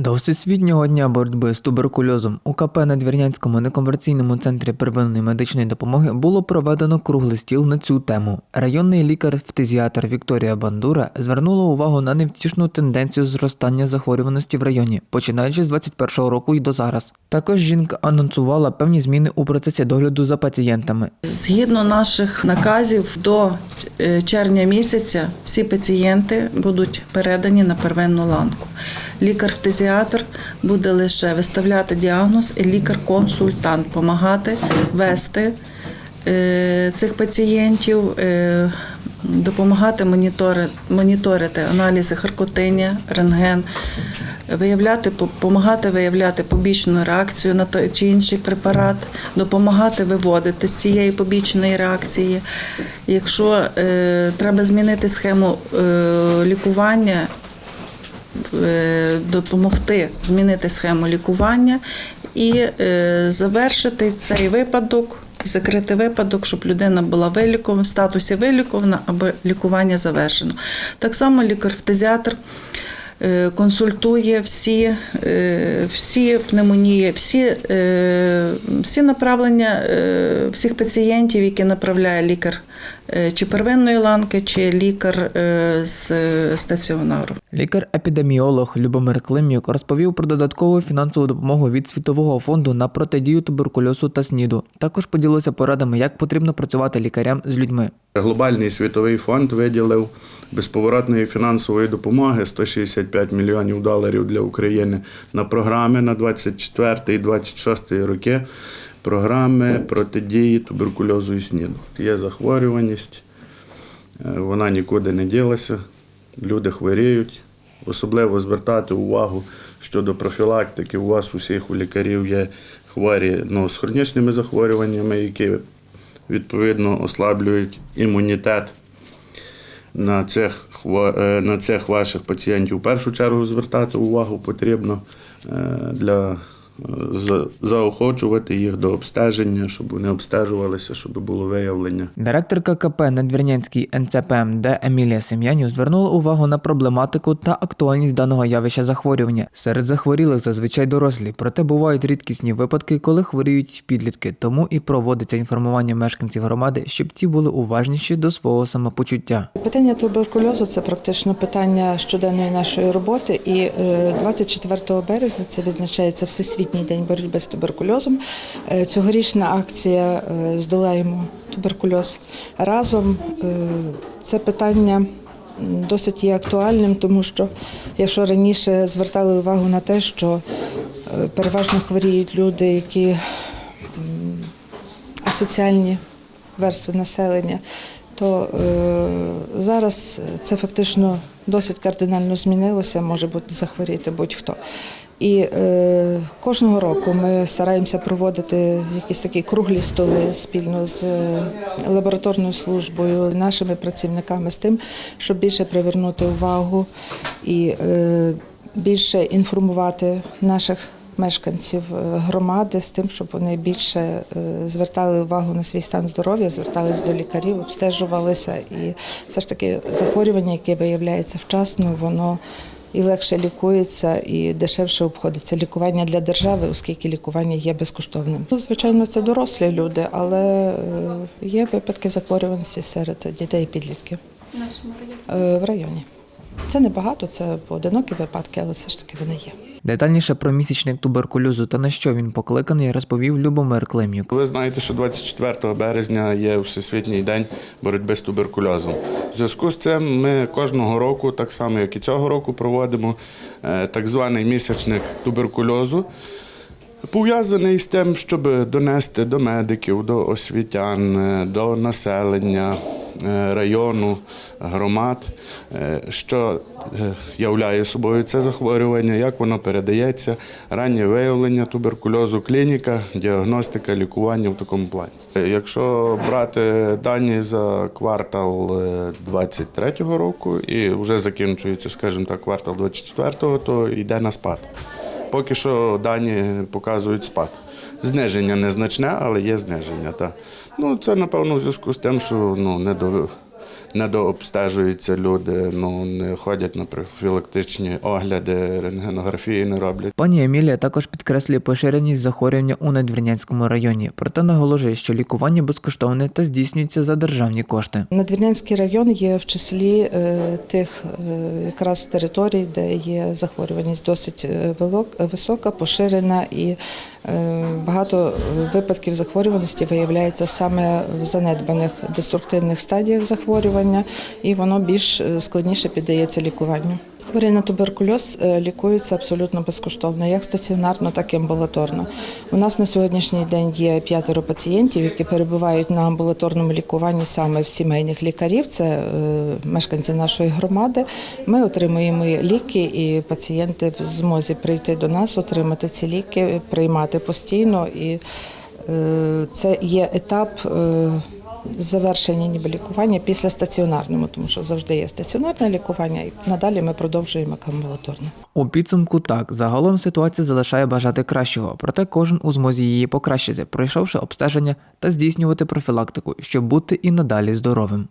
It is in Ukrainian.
До Всесвітнього дня боротьби з туберкульозом у КП на Двірнянському некомерційному центрі первинної медичної допомоги було проведено круглий стіл на цю тему. Районний лікар-фтизіатр Вікторія Бандура звернула увагу на невтішну тенденцію зростання захворюваності в районі, починаючи з 21-го року і до зараз. Також жінка анонсувала певні зміни у процесі догляду за пацієнтами. Згідно наших наказів, до е, червня місяця всі пацієнти будуть передані на первинну ланку. Лікар-фтизіатр буде лише виставляти діагноз, і лікар-консультант допомагати вести е, цих пацієнтів, е, допомагати монітори- моніторити аналізи харкотиння, рентген, виявляти, допомагати виявляти побічну реакцію на той чи інший препарат, допомагати виводити з цієї побічної реакції. Якщо е, треба змінити схему е, лікування, допомогти змінити схему лікування і е, завершити цей випадок. Закрити випадок, щоб людина була вилікована, в статусі вилікована або лікування завершено. Так само лікар-фтизіатр е, консультує всі, е, всі пневмонії, всі, е, всі направлення е, всіх пацієнтів, які направляє лікар е, чи первинної ланки, чи лікар е, з стаціонару. Лікар-епідеміолог Любомир Клим'юк розповів про додаткову фінансову допомогу від Світового фонду на протидію туберкульозу та СНІДу. Також поділився порадами, як потрібно працювати лікарям з людьми. Глобальний світовий фонд виділив безповоротної фінансової допомоги 165 мільйонів доларів для України на програми на 24 і 26 роки. Програми протидії туберкульозу і СНІДу. Є захворюваність, е, вона нікуди не ділася, люди хворіють. Особливо звертати увагу щодо профілактики. У вас усіх у лікарів є хворі ну, з хронічними захворюваннями, які відповідно ослаблюють імунітет. На цих, е, на цих ваших пацієнтів в першу чергу звертати увагу потрібно е, для заохочувати їх до обстеження, щоб вони обстежувалися, щоб було виявлення. Директорка КП Надвірнянський НЦПМД Емілія Сем'янів звернула увагу на проблематику та актуальність даного явища захворювання. Серед захворілих зазвичай дорослі, проте бувають рідкісні випадки, коли хворіють підлітки. Тому і проводиться інформування мешканців громади, щоб ті були уважніші до свого самопочуття. Питання туберкульозу це практично питання щоденної нашої роботи. І е, 24 березня це відзначається Всесвітній день боротьби з туберкульозом. Е, Цьогорічна акція е, Здолаємо туберкульоз разом. Е, Це питання досить є актуальним, тому що якщо раніше звертали увагу на те, що переважно хворіють люди, які асоціальні верстви населення, то е, зараз це фактично досить кардинально змінилося, може бути захворіти будь-хто. І е, кожного року ми стараємося проводити якісь такі круглі столи спільно з е, лабораторною службою, нашими працівниками з тим, щоб більше привернути увагу і е, більше інформувати наших мешканців е, громади з тим, щоб вони більше е, звертали увагу на свій стан здоров'я, звертались до лікарів, обстежувалися. І все ж таки захворювання, яке виявляється вчасно, воно і легше лікується, і дешевше обходиться лікування для держави, оскільки лікування є безкоштовним. Ну, Звичайно, це дорослі люди, але е, є випадки захворюваності серед дітей і підлітків в нашому районі. Е, в районі. Це небагато, це поодинокі випадки, але все ж таки вони є. Детальніше про місячник туберкульозу та на що він покликаний, розповів Любомир Клим'юк. Ви знаєте, що 24 березня є Всесвітній день боротьби з туберкульозом. В зв'язку з цим ми кожного року, так само як і цього року, проводимо е, так званий місячник туберкульозу. Пов'язаний з тим, щоб донести до медиків, до освітян, е, до населення району, громад, е, що е, являє собою це захворювання, як воно передається, раннє виявлення туберкульозу, клініка, діагностика, лікування в такому плані. Е, Якщо брати дані за квартал 23-го року і вже закінчується, скажімо так, квартал 24-го, то йде на спад. Поки що дані показують спад. Зниження незначне, але є зниження. Та. Ну, це, напевно, в зв'язку з тим, що ну, не, до, недообстежуються люди, ну не ходять на профілактичні огляди, рентгенографії не роблять. Пані Емілія також підкреслює поширеність захворювання у Надвірнянському районі, проте наголошує, що лікування безкоштовне та здійснюється за державні кошти. Надвірнянський район є в числі е, тих е, якраз територій, де є захворюваність досить е, велок- висока, поширена і багато випадків захворюваності виявляється саме в занедбаних деструктивних стадіях захворювання, і воно більш е, складніше піддається лікуванню. Хворі на туберкульоз е, лікуються абсолютно безкоштовно, як стаціонарно, так і амбулаторно. У нас на сьогоднішній день є п'ятеро пацієнтів, які перебувають на амбулаторному лікуванні саме в сімейних лікарів. Це е, мешканці нашої громади. Ми отримуємо ліки, і пацієнти в змозі прийти до нас, отримати ці ліки, приймати постійно. І е, це є етап. Завершення ніби лікування після стаціонарному, тому що завжди є стаціонарне лікування, і надалі ми продовжуємо амбулаторне. У підсумку так, загалом ситуація залишає бажати кращого, проте кожен у змозі її покращити, пройшовши обстеження та здійснювати профілактику, щоб бути і надалі здоровим.